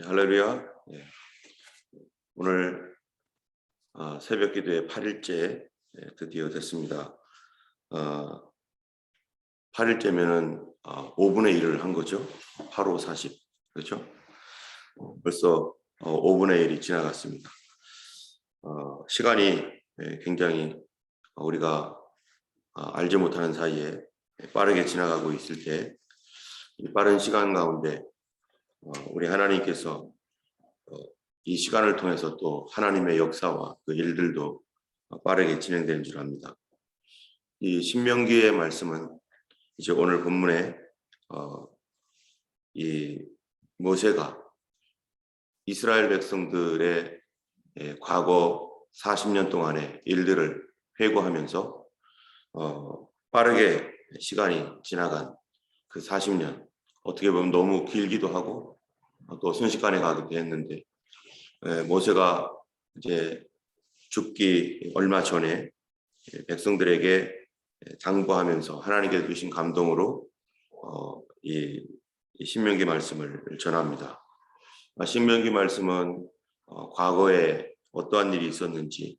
네, 할렐루야. 예. 오늘 아, 새벽 기도의 8일째 예, 드디어 됐습니다. 아, 8일째면은 5분의 1을 한 거죠. 8, 5, 40. 그렇죠? 어, 벌써 어, 5분의 1이 지나갔습니다. 어, 시간이 예, 굉장히 우리가 아, 알지 못하는 사이에 빠르게 지나가고 있을 때이 빠른 시간 가운데 어, 우리 하나님께서 어, 이 시간을 통해서 또 하나님의 역사와 그 일들도 빠르게 진행되는 줄 압니다. 이 신명기의 말씀은 이제 오늘 본문에 어, 이 모세가 이스라엘 백성들의 예, 과거 40년 동안의 일들을 회고하면서 어, 빠르게 시간이 지나간 그 40년 어떻게 보면 너무 길기도 하고 또 순식간에 가기도 했는데 예, 모세가 이제 죽기 얼마 전에 백성들에게 당부하면서 하나님께서 주신 감동으로 어, 이, 이 신명기 말씀을 전합니다. 아, 신명기 말씀은 어, 과거에 어떠한 일이 있었는지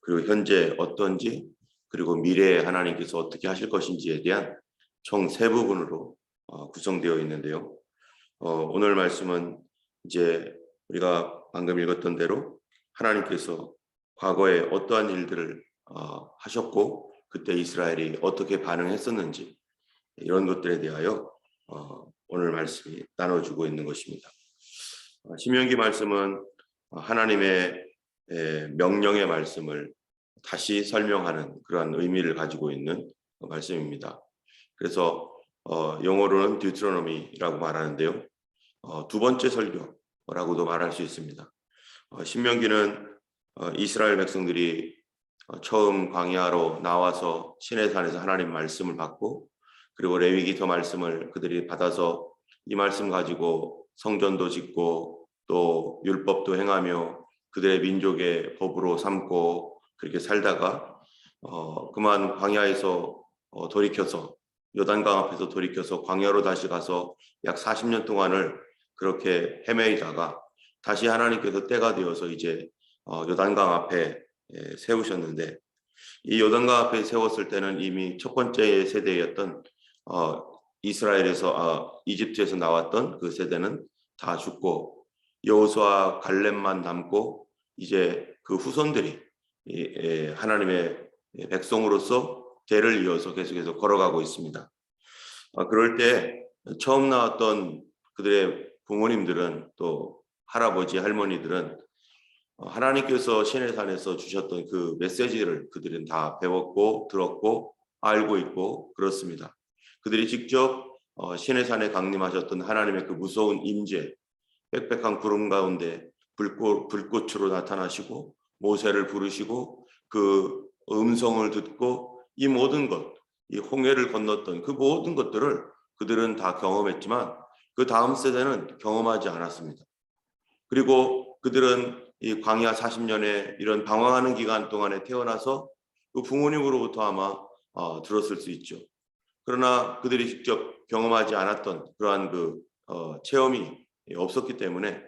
그리고 현재 어떤지 그리고 미래에 하나님께서 어떻게 하실 것인지에 대한 총 세 부분으로 어, 구성되어 있는데요. 어, 오늘 말씀은 이제 우리가 방금 읽었던 대로 하나님께서 과거에 어떠한 일들을 어, 하셨고 그때 이스라엘이 어떻게 반응했었는지 이런 것들에 대하여 오늘 말씀이 나눠주고 있는 것입니다. 신명기 말씀은 하나님의 명령의 말씀을 다시 설명하는 그러한 의미를 가지고 있는 말씀입니다. 그래서 어, 영어로는 듀트로노미라고 말하는데요. 어, 두 번째 설교라고도 말할 수 있습니다. 어, 신명기는 어, 이스라엘 백성들이 어, 처음 광야로 나와서 시내산에서 하나님 말씀을 받고 그리고 레위기서 말씀을 그들이 받아서 이 말씀 가지고 성전도 짓고 또 율법도 행하며 그들의 민족의 법으로 삼고 그렇게 살다가 어, 그만 광야에서 어, 돌이켜서 요단강 앞에서 돌이켜서 광야로 다시 가서 약 40년 동안을 그렇게 헤매이다가 다시 하나님께서 때가 되어서 이제 어, 요단강 앞에 예, 세우셨는데 이 요단강 앞에 세웠을 때는 이미 첫 번째 세대였던 어, 이스라엘에서 아, 이집트에서 나왔던 그 세대는 다 죽고 여호수아 갈렙만 남고 이제 그 후손들이 예, 하나님의 백성으로서 대를 이어서 계속해서 걸어가고 있습니다. 아, 그럴 때 처음 나왔던 그들의 부모님들은 또 할아버지 할머니들은 어, 하나님께서 시내산에서 주셨던 그 메시지를 그들은 다 배웠고 들었고 알고 있고 그렇습니다. 그들이 직접 어, 시내산에 강림하셨던 하나님의 그 무서운 임재, 빽빽한 구름 가운데 불꽃, 불꽃으로 나타나시고 모세를 부르시고 그 음성을 듣고 이 모든 것, 이 홍해를 건넜던 그 모든 것들을 그들은 다 경험했지만 그 다음 세대는 경험하지 않았습니다. 그리고 그들은 이 광야 40년의 이런 방황하는 기간 동안에 태어나서 그 부모님으로부터 아마 어, 들었을 수 있죠. 그러나 그들이 직접 경험하지 않았던 그러한 그 어, 체험이 없었기 때문에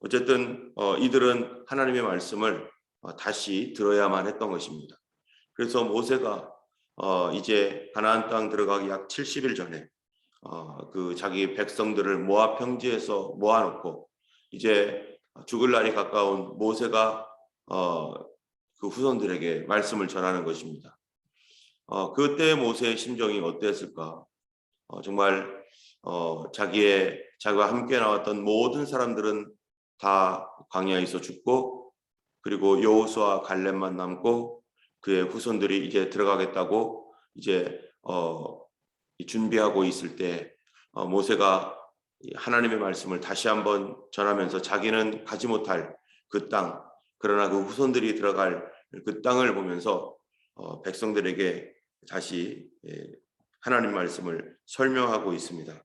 어쨌든 어, 이들은 하나님의 말씀을 어, 다시 들어야만 했던 것입니다. 그래서 모세가 어, 이제 가나안 땅 들어가기 약 70일 전에 어, 그 자기 백성들을 모압 평지에서 모아놓고 이제 죽을 날이 가까운 모세가 어, 그 후손들에게 말씀을 전하는 것입니다. 어, 그때 모세의 심정이 어땠을까? 어, 정말 어, 자기의 자기와 함께 나왔던 모든 사람들은 다 광야에서 죽고 그리고 여호수아 갈렙만 남고 그의 후손들이 이제 들어가겠다고 이제 어, 준비하고 있을 때 어, 모세가 하나님의 말씀을 다시 한번 전하면서 자기는 가지 못할 그 땅, 그러나 그 후손들이 들어갈 그 땅을 보면서 어, 백성들에게 다시 예, 하나님 말씀을 설명하고 있습니다.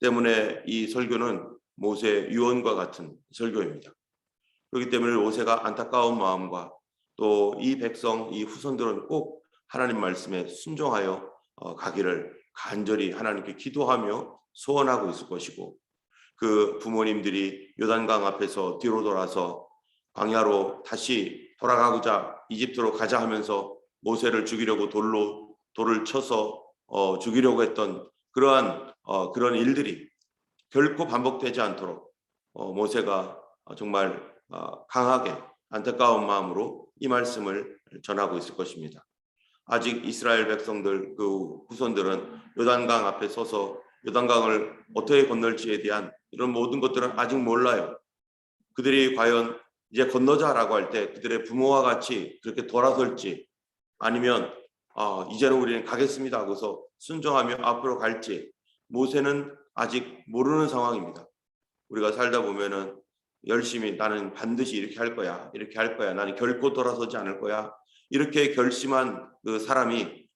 때문에 이 설교는 모세 유언과 같은 설교입니다. 그렇기 때문에 모세가 안타까운 마음과 또 이 백성, 이 후손들은 꼭 하나님 말씀에 순종하여 어, 가기를 간절히 하나님께 기도하며 소원하고 있을 것이고 그 부모님들이 요단강 앞에서 뒤로 돌아서 광야로 다시 돌아가고자 이집트로 가자 하면서 모세를 죽이려고 돌로 돌을 쳐서 어, 죽이려고 했던 그러한 어, 그런 일들이 결코 반복되지 않도록 어, 모세가 어, 정말 어, 강하게 안타까운 마음으로 이 말씀을 전하고 있을 것입니다. 아직 이스라엘 백성들 그 후손들은 요단강 앞에 서서 요단강을 어떻게 건널지에 대한 이런 모든 것들은 아직 몰라요. 그들이 과연 이제 건너자라고 할 때 그들의 부모와 같이 그렇게 돌아설지 아니면 아, 이제는 우리는 가겠습니다 하고서 순종하며 앞으로 갈지 모세는 아직 모르는 상황입니다. 우리가 살다 보면은 열심히 나는 반드시 이렇게 할 거야. 이렇게 할 거야. 나는 결코 돌아서지 않을 거야. 이렇게 결심한 그 사람이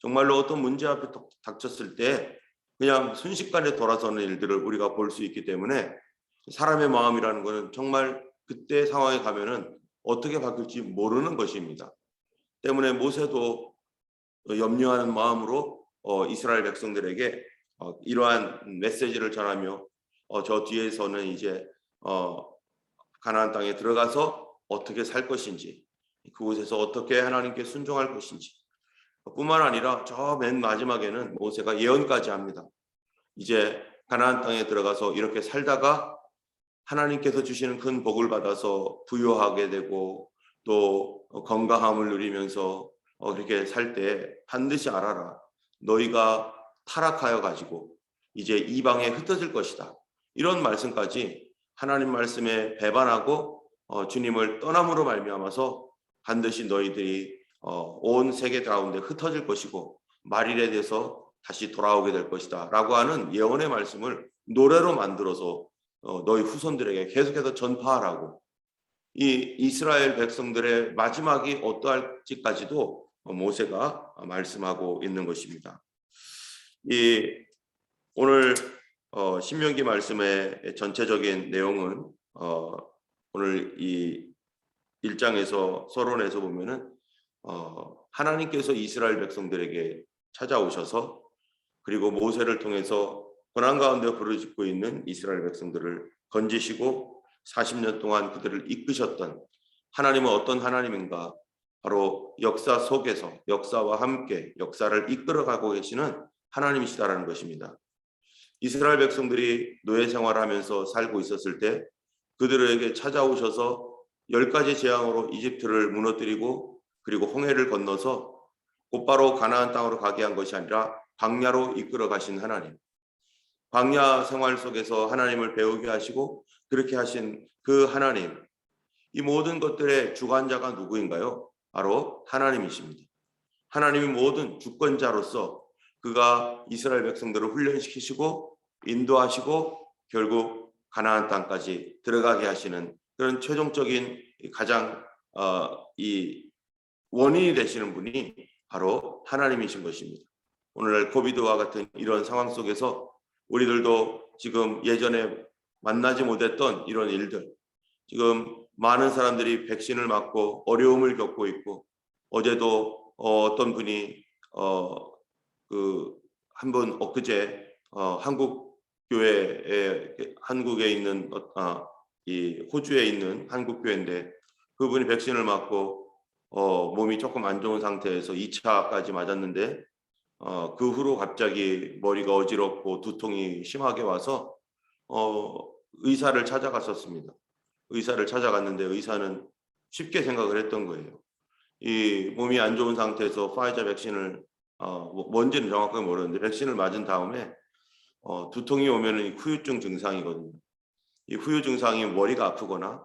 정말로 어떤 문제 앞에 닥- 닥쳤을 때 그냥 순식간에 돌아서는 일들을 우리가 볼 수 있기 때문에 사람의 마음이라는 것은 정말 그때 상황에 가면은 어떻게 바뀔지 모르는 것입니다. 때문에 모세도 염려하는 마음으로 어, 이스라엘 백성들에게 어, 이러한 메시지를 전하며 어, 저 뒤에서는 이제 어, 가나안 땅에 들어가서 어떻게 살 것인지 그곳에서 어떻게 하나님께 순종할 것인지 뿐만 아니라 저 맨 마지막에는 모세가 예언까지 합니다. 이제 가나안 땅에 들어가서 이렇게 살다가 하나님께서 주시는 큰 복을 받아서 부유하게 되고 또 건강함을 누리면서 어, 그렇게 살 때 반드시 알아라. 너희가 타락하여 가지고 이제 이방에 흩어질 것이다. 이런 말씀까지 하나님 말씀에 배반하고 어, 주님을 떠남으로 말미암아서 반드시 너희들이 어, 온 세계 가운데 흩어질 것이고 말일에 대해서 다시 돌아오게 될 것이다 라고 하는 예언의 말씀을 노래로 만들어서 어, 너희 후손들에게 계속해서 전파하라고 이 이스라엘 백성들의 마지막이 어떠할지까지도 모세가 말씀하고 있는 것입니다. 이 오늘 어, 신명기 말씀의 전체적인 내용은 어, 오늘 이 1장에서 서론에서 보면은 어, 하나님께서 이스라엘 백성들에게 찾아오셔서 그리고 모세를 통해서 고난 가운데 부르짖고 있는 이스라엘 백성들을 건지시고 40년 동안 그들을 이끄셨던 하나님은 어떤 하나님인가 바로 역사 속에서 역사와 함께 역사를 이끌어가고 계시는 하나님이시다라는 것입니다. 이스라엘 백성들이 노예 생활하면서 살고 있었을 때 그들에게 찾아오셔서 열 가지 재앙으로 이집트를 무너뜨리고 그리고 홍해를 건너서 곧바로 가나안 땅으로 가게 한 것이 아니라 광야로 이끌어 가신 하나님. 광야 생활 속에서 하나님을 배우게 하시고 그렇게 하신 그 하나님. 이 모든 것들의 주관자가 누구인가요? 바로 하나님이십니다. 하나님이 모든 주권자로서 그가 이스라엘 백성들을 훈련시키시고 인도하시고 결국 가나안 땅까지 들어가게 하시는 그런 최종적인 가장 어, 이 원인이 되시는 분이 바로 하나님이신 것입니다. 오늘날 코비드와 같은 이런 상황 속에서 우리들도 지금 예전에 만나지 못했던 이런 일들, 지금 많은 사람들이 백신을 맞고 어려움을 겪고 있고 어제도 어, 어떤 분이 어, 그 한번 엊그제 어, 한국 교회에 한국에 있는 어, 아, 이 호주에 있는 한국 교회인데 그분이 백신을 맞고 어, 몸이 조금 안 좋은 상태에서 2차까지 맞았는데 어, 그 후로 갑자기 머리가 어지럽고 두통이 심하게 와서 어, 의사를 찾아갔었습니다. 의사를 찾아갔는데 의사는 쉽게 생각을 했던 거예요. 이 몸이 안 좋은 상태에서 파이자 백신을 어, 뭐- 뭔지는 정확하게 모르는데 백신을 맞은 다음에 어, 두통이 오면은 후유증 증상이거든요. 이 후유 증상이 머리가 아프거나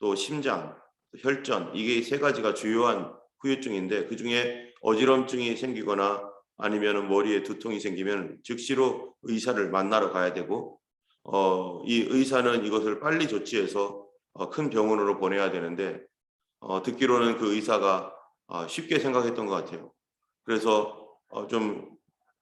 또 심장, 또 혈전 이게 세 가지가 주요한 후유증인데 그 중에 어지럼증이 생기거나 아니면은 머리에 두통이 생기면 즉시로 의사를 만나러 가야 되고 어, 이 의사는 이것을 빨리 조치해서 어, 큰 병원으로 보내야 되는데 어, 듣기로는 그 의사가 어, 쉽게 생각했던 것 같아요. 그래서 어, 좀,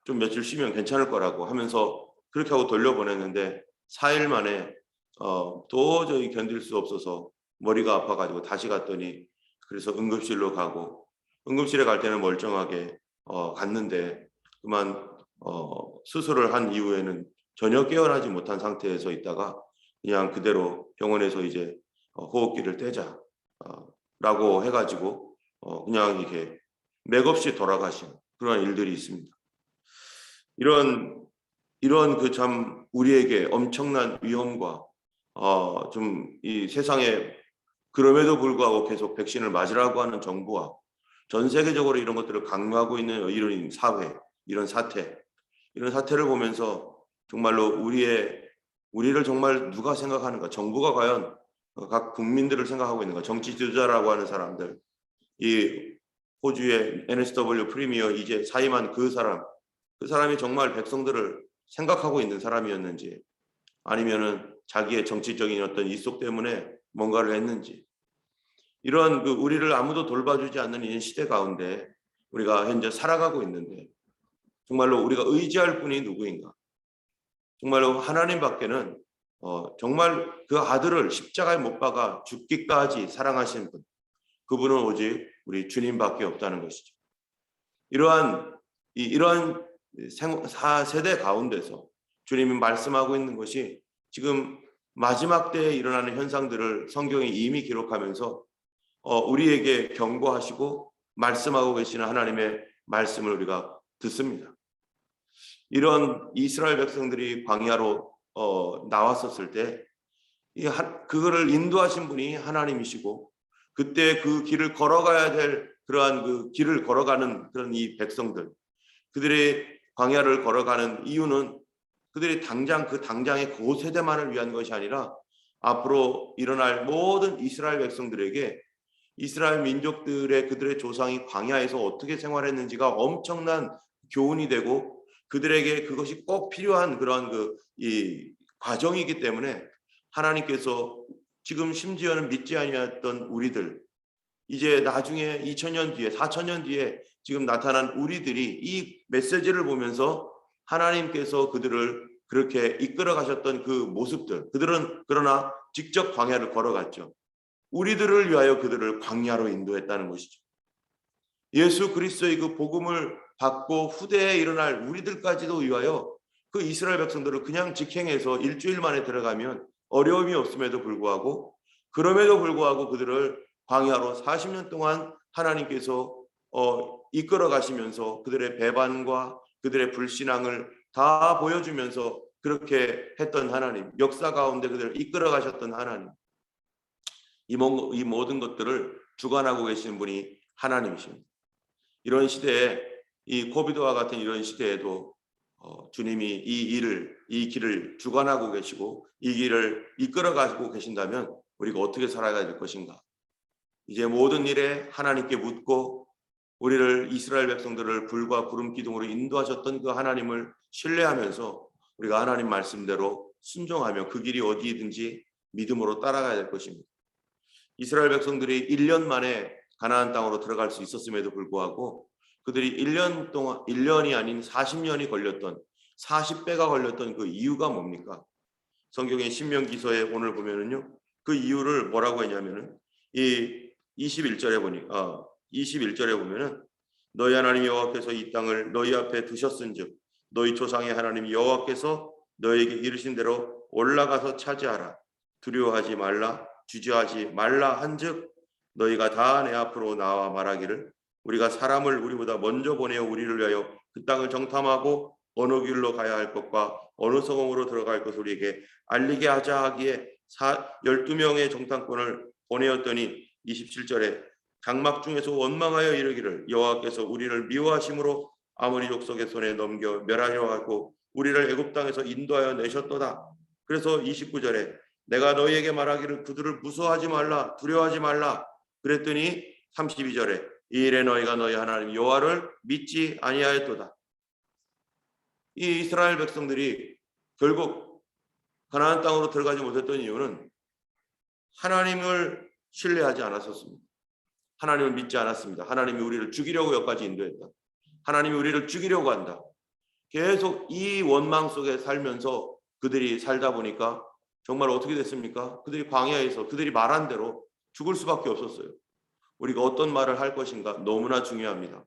좀 며칠 쉬면 괜찮을 거라고 하면서 그렇게 하고 돌려보냈는데 4일 만에 어, 도저히 견딜 수 없어서 머리가 아파가지고 다시 갔더니 그래서 응급실로 가고 응급실에 갈 때는 멀쩡하게 어, 갔는데 그만 어, 수술을 한 이후에는 전혀 깨어나지 못한 상태에서 있다가 그냥 그대로 병원에서 이제 어, 호흡기를 떼자 어, 라고 해가지고 어, 그냥 이렇게 맥없이 돌아가신 그런 일들이 있습니다. 이런 이런 그 참 우리에게 엄청난 위험과 어, 좀 이 세상에 그럼에도 불구하고 계속 백신을 맞으라고 하는 정부와 전 세계적으로 이런 것들을 강요하고 있는 이런 사회, 이런 사태, 이런 사태를 보면서 정말로 우리의 우리를 정말 누가 생각하는가? 정부가 과연 각 국민들을 생각하고 있는가? 정치 지도자라고 하는 사람들, 이 호주의 NSW 프리미어 이제 사임한 그 사람, 그 사람이 정말 백성들을 생각하고 있는 사람이었는지, 아니면은 자기의 정치적인 어떤 이속 때문에 뭔가를 했는지, 이런 그 우리를 아무도 돌봐주지 않는 이 시대 가운데 우리가 현재 살아가고 있는데 정말로 우리가 의지할 분이 누구인가? 정말로 하나님밖에는 어, 정말 그 아들을 십자가에 못 박아 죽기까지 사랑하신 분, 그분은 오직 우리 주님밖에 없다는 것이죠. 이러한 이, 이러한 생, 사 세대 가운데서 주님이 말씀하고 있는 것이 지금 마지막 때에 일어나는 현상들을 성경에 이미 기록하면서 어, 우리에게 경고하시고 말씀하고 계시는 하나님의 말씀을 우리가 듣습니다. 이런 이스라엘 백성들이 광야로 어, 나왔었을 때, 그거를 인도하신 분이 하나님이시고, 그때 그 길을 걸어가야 될 그러한 그 길을 걸어가는 그런 이 백성들, 그들의 광야를 걸어가는 이유는 그들이 당장 그 당장의 그 세대만을 위한 것이 아니라 앞으로 일어날 모든 이스라엘 백성들에게 이스라엘 민족들의 그들의 조상이 광야에서 어떻게 생활했는지가 엄청난 교훈이 되고 그들에게 그것이 꼭 필요한 그런 그 이 과정이기 때문에 하나님께서 지금 심지어는 믿지 아니했던 우리들 이제 나중에 2000년 뒤에 4000년 뒤에 지금 나타난 우리들이 이 메시지를 보면서 하나님께서 그들을 그렇게 이끌어 가셨던 그 모습들 그들은 그러나 직접 광야를 걸어갔죠. 우리들을 위하여 그들을 광야로 인도했다는 것이죠. 예수 그리스도의 그 복음을 받고 후대에 일어날 우리들까지도 위하여 그 이스라엘 백성들을 그냥 직행해서 일주일 만에 들어가면 어려움이 없음에도 불구하고 그럼에도 불구하고 그들을 광야로 40년 동안 하나님께서 어, 이끌어 가시면서 그들의 배반과 그들의 불신앙을 다 보여주면서 그렇게 했던 하나님, 역사 가운데 그들을 이끌어 가셨던 하나님, 이, 이 모든 것들을 주관하고 계시는 분이 하나님이십니다. 이런 시대에 이 코비드와 같은 이런 시대에도 어, 주님이 이 일을 이 길을 주관하고 계시고 이 길을 이끌어 가지고 계신다면 우리가 어떻게 살아가야 될 것인가? 이제 모든 일에 하나님께 묻고 우리를 이스라엘 백성들을 불과 구름 기둥으로 인도하셨던 그 하나님을 신뢰하면서 우리가 하나님 말씀대로 순종하며 그 길이 어디든지 믿음으로 따라가야 될 것입니다. 이스라엘 백성들이 1년 만에 가나안 땅으로 들어갈 수 있었음에도 불구하고 그들이 1년 동안 1년이 아닌 40년이 걸렸던 40배가 걸렸던 그 이유가 뭡니까? 성경의 신명기서에 오늘 보면은요. 그 이유를 뭐라고 했냐면은 이 21절에 보니 아 21절에 보면은 너희 하나님 여호와께서 이 땅을 너희 앞에 두셨은즉 너희 조상의 하나님 여호와께서 너희에게 이르신 대로 올라가서 차지하라 두려워하지 말라 주저하지 말라 한즉 너희가 다 내 앞으로 나와 말하기를 우리가 사람을 우리보다 먼저 보내어 우리를 위하여 그 땅을 정탐하고 어느 길로 가야 할 것과 어느 성읍으로 들어갈 것을 우리에게 알리게 하자 하기에 12명의 정탐꾼을 보내었더니 27절에 장막 중에서 원망하여 이르기를 여호와께서 우리를 미워하심으로 아무리 족속의 손에 넘겨 멸하려 하고 우리를 애굽 땅에서 인도하여 내셨도다. 그래서 29절에 내가 너희에게 말하기를 그들을 무서워하지 말라 두려워하지 말라 그랬더니 32절에 이 일에 너희가 너희 하나님 여호와를 믿지 아니하였도다. 이 이스라엘 백성들이 결국 가나안 땅으로 들어가지 못했던 이유는 하나님을 신뢰하지 않았었습니다. 하나님을 믿지 않았습니다. 하나님이 우리를 죽이려고 여기까지 인도했다. 하나님이 우리를 죽이려고 한다. 계속 이 원망 속에 살면서 그들이 살다 보니까 정말 어떻게 됐습니까? 그들이 광야에서 그들이 말한 대로 죽을 수밖에 없었어요. 우리가 어떤 말을 할 것인가 너무나 중요합니다.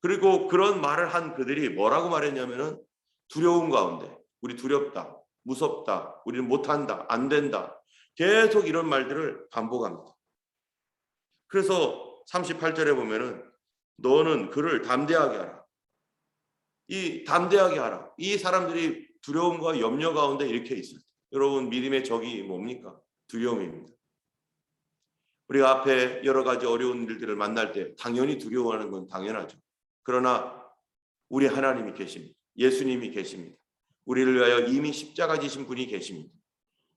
그리고 그런 말을 한 그들이 뭐라고 말했냐면은 두려움 가운데 우리 두렵다, 무섭다, 우리는 못한다, 안 된다. 계속 이런 말들을 반복합니다. 그래서 38절에 보면은 너는 그를 담대하게 하라. 이 담대하게 하라. 이 사람들이 두려움과 염려 가운데 이렇게 있을 때 여러분 믿음의 적이 뭡니까? 두려움입니다. 우리가 앞에 여러 가지 어려운 일들을 만날 때 당연히 두려워하는 건 당연하죠. 그러나 우리 하나님이 계십니다. 예수님이 계십니다. 우리를 위하여 이미 십자가 지신 분이 계십니다.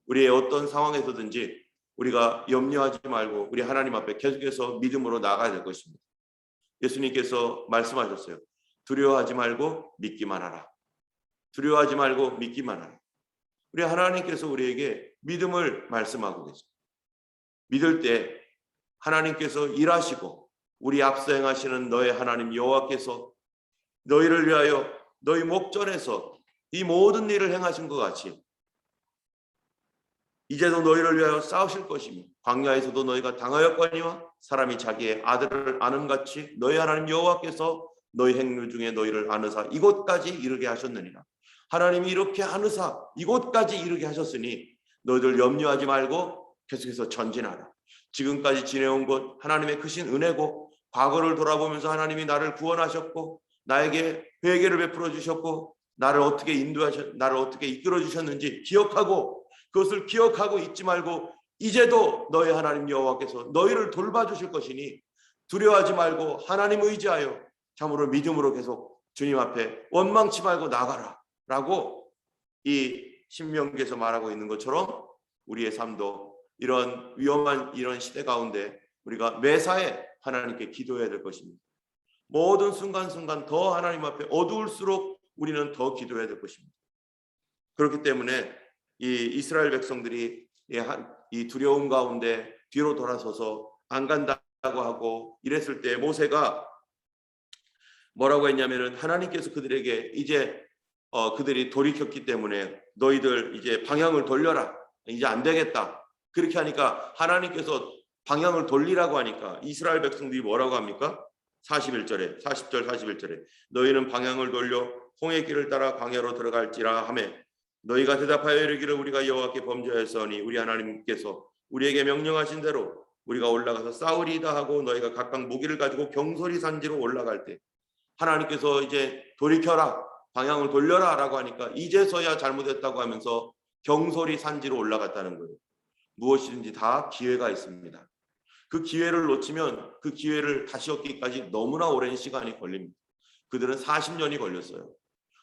우리의 어떤 상황에서든지 우리가 염려하지 말고 우리 하나님 앞에 계속해서 믿음으로 나가야 될 것입니다. 예수님께서 말씀하셨어요. 두려워하지 말고 믿기만 하라. 두려워하지 말고 믿기만 하라. 우리 하나님께서 우리에게 믿음을 말씀하고 계십니다. 믿을 때 하나님께서 일하시고 우리 앞서 행하시는 너의 하나님 여호와께서 너희를 위하여 너희 목전에서 이 모든 일을 행하신 것 같이 이제도 너희를 위하여 싸우실 것이며 광야에서도 너희가 당하였거니와 사람이 자기의 아들을 아는 같이 너희 하나님 여호와께서 너희 행류 중에 너희를 아느사 이곳까지 이르게 하셨느니라. 하나님이 이렇게 하느사 이곳까지 이르게 하셨으니 너희들 염려하지 말고 계속해서 전진하라 지금까지 지내온 것 하나님의 크신 은혜고 과거를 돌아보면서 하나님이 나를 구원하셨고 나에게 회개를 베풀어 주셨고 나를 어떻게 인도하셨 나를 어떻게 이끌어 주셨는지 기억하고 그것을 기억하고 잊지 말고 이제도 너희 하나님 여호와께서 너희를 돌봐 주실 것이니 두려워하지 말고 하나님 의지하여 참으로 믿음으로 계속 주님 앞에 원망치 말고 나가라라고 이 신명기에서 말하고 있는 것처럼 우리의 삶도 이런 위험한 이런 시대 가운데 우리가 매사에 하나님께 기도해야 될 것입니다. 모든 순간순간 더 하나님 앞에 어두울수록 우리는 더 기도해야 될 것입니다. 그렇기 때문에 이 이스라엘 백성들이 이 두려움 가운데 뒤로 돌아서서 안 간다고 하고 이랬을 때 모세가 뭐라고 했냐면은 하나님께서 그들에게 이제 어 그들이 돌이켰기 때문에 너희들 이제 방향을 돌려라 이제 안 되겠다 그렇게 하니까 하나님께서 방향을 돌리라고 하니까 이스라엘 백성들이 뭐라고 합니까? 41절에 40절 41절에 너희는 방향을 돌려 홍해 길을 따라 광야로 들어갈지라 하매 너희가 대답하여 이르기를 우리가 여호와께 범죄하였으니 우리 하나님께서 우리에게 명령하신 대로 우리가 올라가서 싸우리이다 하고 너희가 각각 무기를 가지고 경솔이 산지로 올라갈 때 하나님께서 이제 돌이켜라 방향을 돌려라라고 하니까 이제서야 잘못했다고 하면서 경솔이 산지로 올라갔다는 거예요. 무엇이든지 다 기회가 있습니다. 그 기회를 놓치면 그 기회를 다시 얻기까지 너무나 오랜 시간이 걸립니다. 그들은 40년이 걸렸어요.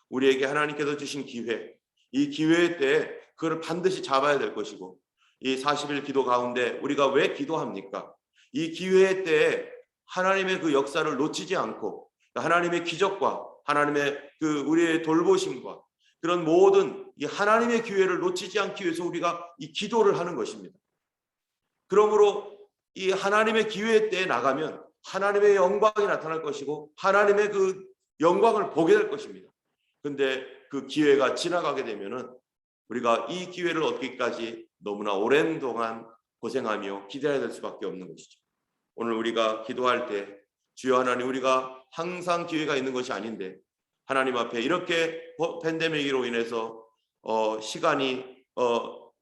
우리에게 하나님께서 주신 기회, 이 기회 때 그걸 반드시 잡아야 될 것이고 이 40일 기도 가운데 우리가 왜 기도합니까? 이 기회 때 하나님의 그 역사를 놓치지 않고 하나님의 기적과 하나님의 그 우리의 돌보심과 그런 모든 이 하나님의 기회를 놓치지 않기 위해서 우리가 이 기도를 하는 것입니다. 그러므로 이 하나님의 기회 때에 나가면 하나님의 영광이 나타날 것이고 하나님의 그 영광을 보게 될 것입니다. 근데 그 기회가 지나가게 되면은 우리가 이 기회를 얻기까지 너무나 오랜 동안 고생하며 기다려야 될 수밖에 없는 것이죠. 오늘 우리가 기도할 때 주여 하나님 우리가 항상 기회가 있는 것이 아닌데 하나님 앞에 이렇게 팬데믹으로 인해서 어 시간이 어,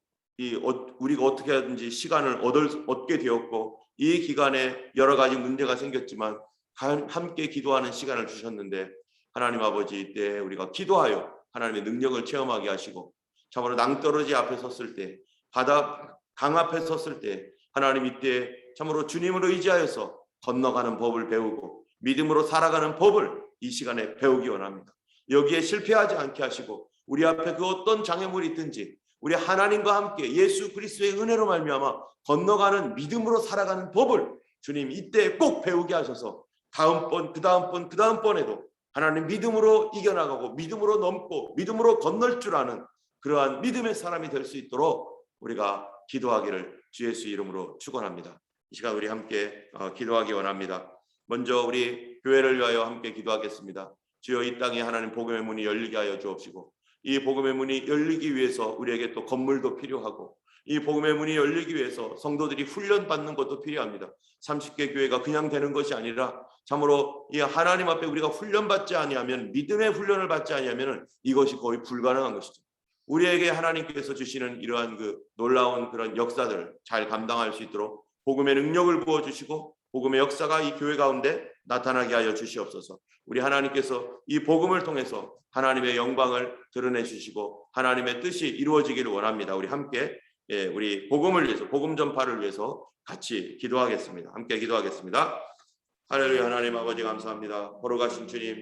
우리가 어떻게 하든지 시간을 얻을, 얻게 되었고 이 기간에 여러 가지 문제가 생겼지만 함께 기도하는 시간을 주셨는데 하나님 아버지 때 우리가 기도하여 하나님의 능력을 체험하게 하시고 참으로 낭떠러지 앞에 섰을 때 바다 강 앞에 섰을 때 하나님 이때 참으로 주님을 의지하여서 건너가는 법을 배우고 믿음으로 살아가는 법을 이 시간에 배우기 원합니다. 여기에 실패하지 않게 하시고 우리 앞에 그 어떤 장애물이 있든지 우리 하나님과 함께 예수 그리스도의 은혜로 말미암아 건너가는 믿음으로 살아가는 법을 주님 이때 꼭 배우게 하셔서 다음번 그 다음번 그 다음번에도 하나님 믿음으로 이겨나가고 믿음으로 넘고 믿음으로 건널 줄 아는 그러한 믿음의 사람이 될 수 있도록 우리가 기도하기를 주 예수 이름으로 축원합니다. 이 시간 우리 함께 어, 기도하기 원합니다. 먼저 우리 교회를 위하여 함께 기도하겠습니다. 주여 이 땅에 하나님 복음의 문이 열리게 하여 주옵시고 이 복음의 문이 열리기 위해서 우리에게 또 건물도 필요하고 이 복음의 문이 열리기 위해서 성도들이 훈련 받는 것도 필요합니다. 30개 교회가 그냥 되는 것이 아니라 참으로 이 하나님 앞에 우리가 훈련 받지 아니하면 믿음의 훈련을 받지 아니하면 이것이 거의 불가능한 것이죠. 우리에게 하나님께서 주시는 이러한 그 놀라운 그런 역사들을 잘 감당할 수 있도록 복음의 능력을 부어 주시고 복음의 역사가 이 교회 가운데 나타나게 하여 주시옵소서. 우리 하나님께서 이 복음을 통해서 하나님의 영광을 드러내 주시고 하나님의 뜻이 이루어지기를 원합니다. 우리 함께 예, 우리 복음을 위해서 복음 전파를 위해서 같이 기도하겠습니다. 함께 기도하겠습니다. 하나님 하나님 아버지 감사합니다. 걸어가신 주님